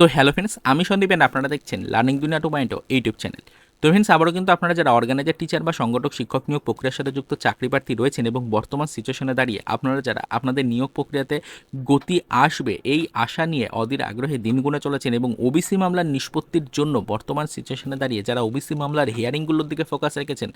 তো hello friends আমি সন্দীপেন আপনারা দেখছেন learning Duniya two point YouTube channel তো ফ্রেন্ডস আবারও কিন্তু আপনারা যারা অর্গানাইজার টিচার বা সংগঠক, শিক্ষক নিয়োগ প্রক্রিয়ার সাথে যুক্ত চাকরি প্রার্থী রয়েছেন এবং বর্তমান সিচুয়েশনে দাঁড়িয়ে আপনারা যারা, আপনাদের নিয়োগ প্রক্রিয়াতে গতি আসবে, এই আশা নিয়ে অধীর আগ্রহে দিন গুনে চলেছেন এবং ওবিসি মামলার নিষ্পত্তির জন্য বর্তমান সিচুয়েশনে দাঁড়িয়ে যারা ওবিসি মামলার হিয়ারিংগুলোর দিকে ফোকাস রেখেছেন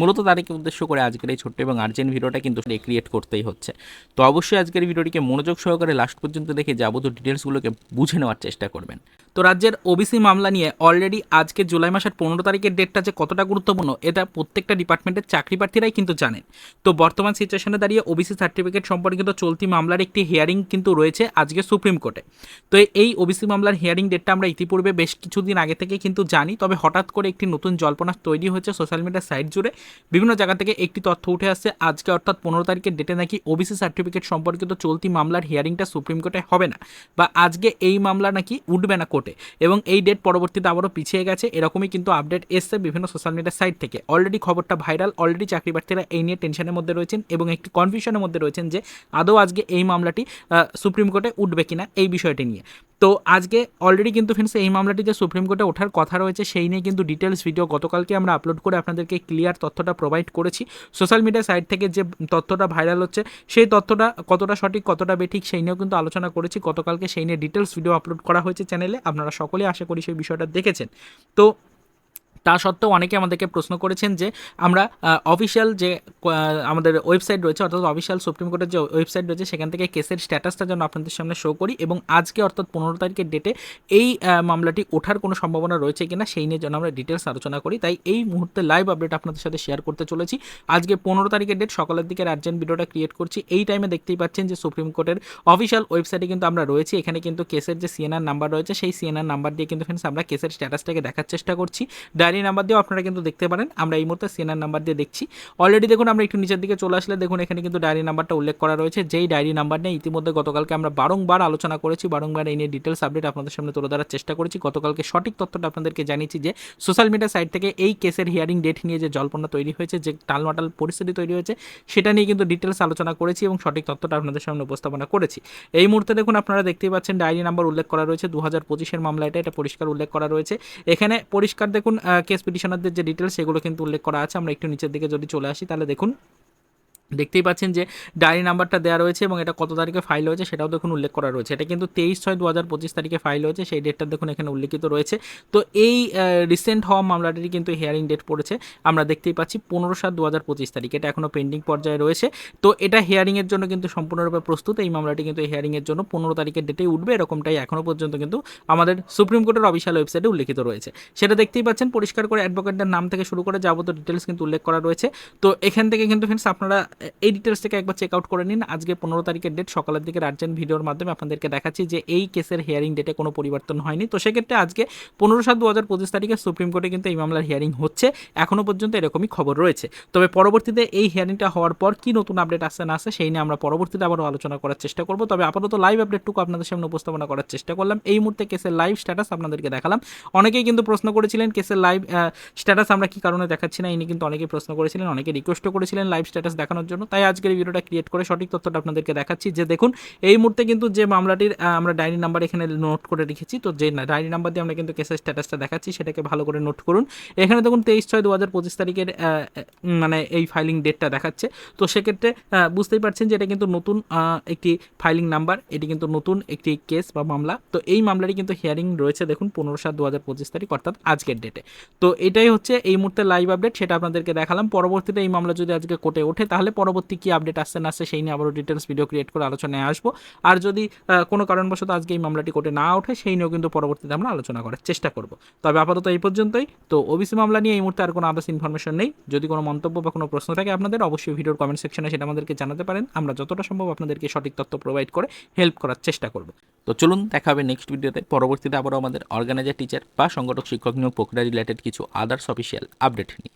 মূলত তাদেরকে উদ্দেশ্য করে আজকের এই ছোট্ট এবং আর্জেন্ট ভিডিওটা কিন্তু ক্রিয়েট করতেই হচ্ছে। তো অবশ্যই আজকের ভিডিওটিকে মনোযোগ সহকারে লাস্ট পর্যন্ত দেখে যাবতীয় ডিটেলসগুলোকে বুঝে নেওয়ার চেষ্টা করবেন। তো রাজ্যের ওবিসি মামলা নিয়ে অলরেডি আজকে জুলাই মাসের পনেরো তারিখের ডেটটা যে কতটা গুরুত্বপূর্ণ, এটা প্রত্যেকটা ডিপার্টমেন্টের চাকরি প্রার্থীরাই কিন্তু জানেন। তো বর্তমান সিচুয়েশনে দাঁড়িয়ে ওবিসি সার্টিফিকেট সম্পর্কিত চলতি মামলার একটি হিয়ারিং কিন্তু রয়েছে আজকে সুপ্রিম কোর্টে। তো এই ওবিসি মামলার হিয়ারিং ডেটটা আমরা ইতিপূর্বে বেশ কিছুদিন আগে থেকে কিন্তু জানি, তবে হঠাৎ করে একটি নতুন জল্পনা তৈরি হয়েছে সোশ্যাল মিডিয়া সাইট জুড়ে। বিভিন্ন জায়গা থেকে একটি তথ্য উঠে আসছে, আজকে অর্থাৎ পনেরো তারিখের ডেটে নাকি ওবিসি সার্টিফিকেট সম্পর্কিত চলতি মামলার হিয়ারিংটা সুপ্রিম কোর্টে হবে না বা আজকে এই মামলা নাকি উঠবে না কোর্টে এবং এই ডেট পরবর্তীতে আবারও পিছিয়ে গেছে, এরকমই কিন্তু আপডেট এসছে বিভিন্ন সোশ্যাল মিডিয়া সাইট থেকে। অলরেডি খবরটা ভাইরাল অলরেডি চাকরি প্রার্থীরা এই নিয়ে টেনশনের মধ্যে রয়েছেন এবং একটি কনফিউশনের মধ্যে রয়েছেন যে আদৌ আজকে এই মামলাটি সুপ্রিম কোর্টে উঠবে কিনা এই বিষয়টি নিয়ে। তো আজকে অলরেডি কিন্তু ফ্রেন্ডস এই মামলাটি যে সুপ্রিম কোর্টে ওঠার কথা রয়েছে, সেই নিয়ে কিন্তু ডিটেলস ভিডিও গতকালকে আমরা আপলোড করে আপনাদেরকে ক্লিয়ার তথ্যটা প্রোভাইড করেছি। সোশ্যাল মিডিয়া সাইট থেকে যে তথ্যটা ভাইরাল হচ্ছে, সেই তথ্যটা কতটা সঠিক, কতটা বেঠিক, সেই নিয়েও কিন্তু আলোচনা করেছি। গতকালকে সেই নিয়ে ডিটেলস ভিডিও আপলোড করা হয়েছে চ্যানেলে আপনারা সকলেই আশা করি সেই বিষয়টা দেখেছেন। তো তা সত্ত্বেও অনেকে আমাদেরকে প্রশ্ন করেছেন যে আমরা অফিসিয়াল যে আমাদের ওয়েবসাইট রয়েছে, অর্থাৎ অফিসিয়াল সুপ্রিম কোর্টের যে ওয়েবসাইট রয়েছে, সেখান থেকে কেসের স্ট্যাটাসটা যেন আপনাদের সামনে শো করি এবং আজকে, অর্থাৎ পনেরো তারিখের ডেটে এই মামলাটি ওঠার কোনো সম্ভাবনা রয়েছে কিনা সেই নিয়ে যেন আমরা ডিটেলস আলোচনা করি। তাই এই মুহূর্তে লাইভ আপডেট আপনাদের সাথে শেয়ার করতে চলেছি। আজকে পনেরো তারিখের ডেট সকালের দিকে আর্জেন্ট ভিডিওটা ক্রিয়েট করছি। এই টাইমে দেখতেই পাচ্ছেন যে সুপ্রিম কোর্টের অফিসিয়াল ওয়েবসাইটে কিন্তু আমরা রয়েছি। এখানে কিন্তু কেসের যে সিএনআর নাম্বার রয়েছে, সেই সিএনআর নাম্বার দিয়ে কিন্তু ফ্রেন্ডস আমরা কেসের স্ট্যাটাসটাকে দেখার চেষ্টা করছি। ডায়েরি নাম্বার দিয়েও আপনারা কিন্তু দেখতে পারেন। আমরা এই মুহূর্তে সিএনআর নাম্বার দিয়ে দেখছি। অলরেডি দেখুন, আমরা একটু নিচের দিকে চলে আসলে দেখুন, এখানে কিন্তু ডায়েরি নাম্বারটা উল্লেখ করা রয়েছে। যেই ডায়েরি নাম্বার নিয়ে ইতিমধ্যে গতকালকে আমরা বারংবার আলোচনা করেছি, বারংবার এই নিয়ে ডিটেলস আপডেট আপনাদের সামনে তুলে ধরার চেষ্টা করেছি। গতকালকে সঠিক তথ্যটা আপনাদেরকে জানিয়েছি যে সোশ্যাল মিডিয়া সাইট থেকে এই কেসের হিয়ারিং ডেট নিয়ে যে জল্পনা তৈরি হয়েছে, যে টালমাটাল পরিস্থিতি তৈরি হয়েছে, সেটা নিয়ে কিন্তু ডিটেলস আলোচনা করেছি এবং সঠিক তথ্যটা আপনাদের সামনে উপস্থাপনা করেছি। এই মুহূর্তে দেখুন, আপনারা দেখতেই পাচ্ছেন ডায়েরি নাম্বার উল্লেখ করা রয়েছে। দু হাজার পঁচিশের মামলা এটা এটা পরিষ্কার উল্লেখ করা রয়েছে। এখানে পরিষ্কার দেখুন কেস পিটিশনারদের যে ডিটেলস সেগুলো কিন্তু উল্লেখ করা আছে। আমরা একটু নিচের দিকে যদি চলে আসি, তাহলে দেখুন দেখতেই পাচ্ছেন যে ডায়েরি নাম্বারটা দেওয়া রয়েছে এবং এটা কত তারিখে ফাইল হয়েছে সেটাও দেখুন উল্লেখ করা রয়েছে। এটা কিন্তু তেইশ ছয় দু হাজার পঁচিশ তারিখে ফাইল হয়েছে, সেই ডেটটা দেখুন এখানে উল্লেখিত রয়েছে। তো এই রিসেন্ট হওয়া মামলাটির কিন্তু হিয়ারিং ডেট পড়েছে। আমরা দেখতেই পাচ্ছি পনেরো সাত দু হাজার পঁচিশ তারিখ এটা এখনও পেন্ডিং পর্যায়ে রয়েছে। তো এটা হিয়ারিংয়ের জন্য কিন্তু সম্পূর্ণরূপে প্রস্তুত। এই মামলাটি কিন্তু হিয়ারিংয়ের জন্য পনেরো তারিখের ডেটেই উঠবে। এরকমটাই এখনও পর্যন্ত কিন্তু আমাদের সুপ্রিম কোর্টের অফিসিয়াল ওয়েবসাইটে উল্লেখিত রয়েছে। সেটা দেখতেই পাচ্ছেন, পরিষ্কার করে অ্যাডভোকেটের নাম থেকে শুরু করে যাবতীয় ডিটেলস কিন্তু উল্লেখ করা রয়েছে। তো এখান থেকে কিন্তু ফ্রেন্ডস আপনারা এই থেকে একবার চেক আউট করে নিন। আজকে পনেরো তারিখের ডেট সকালের দিকে আর্জেন্ট ভিডিওর মাধ্যমে আপনাদেরকে দেখাচ্ছি যে এই কেসের হিয়ারিং ডেটে কোনো পরিবর্তন হয়নি। তো সেক্ষেত্রে আজকে পনেরো সাত দু হাজার পঁচিশ তারিখে সুপ্রিম কোর্টে কিন্তু এই মামলার হিয়ারিং হচ্ছে। এখনও পর্যন্ত এরকমই খবর রয়েছে। তবে পরবর্তীতে এই হিয়ারিংটা হওয়ার পর কি নতুন আপডেট আসছে না আসে সেই নিয়ে আমরা পরবর্তীতে আবারও আলোচনা করার চেষ্টা করব। তবে আপাতত লাইভ আপডেটটুকু আপনাদের সামনে উপস্থাপনা করার চেষ্টা করলাম। এই মুহূর্তে কেসের লাইভ স্ট্যাটাস আপনাদেরকে দেখালাম। অনেকেই কিন্তু প্রশ্ন করেছিলেন কেসের লাইভ স্ট্যাটাস আমরা কি কারণে দেখাচ্ছি না? ইনি কিন্তু অনেকেই প্রশ্ন করেছিলেন অনেকে রিকোয়েস্টও করেছিলেন লাইভ স্ট্যাটাস দেখানোর জন্য। তাই আজকের ভিডিওটা ক্রিয়েট করে সঠিক তথ্যটা আপনাদেরকে দেখাচ্ছি। যে দেখুন, এই মুহূর্তে কিন্তু যে মামলাটির আমরা ডায়েরি নাম্বার এখানে নোট করে রেখেছি, তো যে ডায়েরি নাম্বার দিয়ে আমরা কিন্তু কেসের স্ট্যাটাসটা দেখাচ্ছি, সেটাকে ভালো করে নোট করুন। এখানে দেখুন, তেইশ ছয় দু হাজার পঁচিশ তারিখের মানে এই ফাইলিং ডেটটা দেখাচ্ছে। তো সেক্ষেত্রে বুঝতেই পারছেন যে এটা কিন্তু নতুন একটি ফাইলিং নাম্বার এটি কিন্তু নতুন একটি কেস বা মামলা। তো এই মামলারই কিন্তু হিয়ারিং রয়েছে, দেখুন, পনেরো সাত দু হাজার পঁচিশ তারিখ, অর্থাৎ আজকের ডেটে তো এটাই হচ্ছে এই মুহূর্তে লাইভ আপডেট সেটা আপনাদেরকে দেখালাম। পরবর্তীতে এই মামলা যদি আজকে কোর্টে ওঠে, তাহলে পরবর্তী কী আপডেট আসছে না আসছে সেই নিয়ে আবারও ডিটেলস ভিডিও ক্রিয়েট করে আলোচনায় আসব। আর যদি কোনো কারণবশত আজকে এই মামলাটি কোর্টে না ওঠে, সেই নিয়েও কিন্তু পরবর্তীতে আমরা আলোচনা করার চেষ্টা করব। তবে আপাতত এই পর্যন্তই। তো ওবিসি মামলা নিয়ে এই মুহূর্তে আর কোনো আদার্স ইনফরমেশন নেই। যদি কোনো মন্তব্য বা কোনো প্রশ্ন থাকে আপনাদের, অবশ্যই ভিডিওর কমেন্ট সেকশনে সেটা আমাদেরকে জানাতে পারেন। আমরা যতটা সম্ভব আপনাদেরকে সঠিক তথ্য প্রোভাইড করে হেল্প করার চেষ্টা করব। তো চলুন, দেখা হবে নেক্সট ভিডিওতে পরবর্তীতে আবারও আমাদের অর্গানাইজার টিচার বা সংগঠক, শিক্ষক নিয়োগ প্রক্রিয়া রিলেটেড কিছু আদার্স অফিসিয়াল আপডেট নিয়ে।